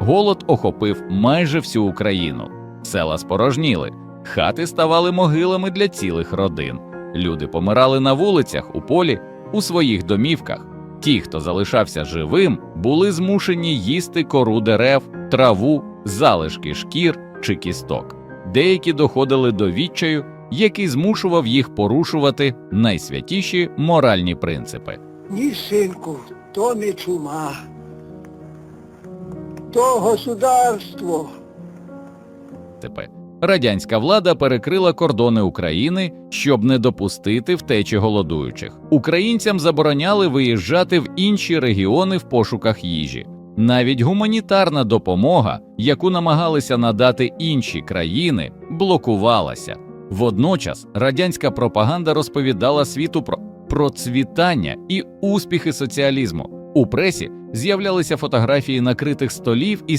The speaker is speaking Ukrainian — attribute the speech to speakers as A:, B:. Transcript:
A: голод охопив майже всю Україну. Села спорожніли, хати ставали могилами для цілих родин. Люди помирали на вулицях, у полі, у своїх домівках. Ті, хто залишався живим, були змушені їсти кору дерев, траву, залишки шкір чи кісток. Деякі доходили до відчаю, який змушував їх порушувати найсвятіші моральні принципи.
B: Ні, синку, то не чума. То государство.
A: Тепер радянська влада перекрила кордони України, щоб не допустити втечі голодуючих. Українцям забороняли виїжджати в інші регіони в пошуках їжі. Навіть гуманітарна допомога, яку намагалися надати інші країни, блокувалася. Водночас радянська пропаганда розповідала світу про процвітання і успіхи соціалізму. У пресі з'являлися фотографії накритих столів із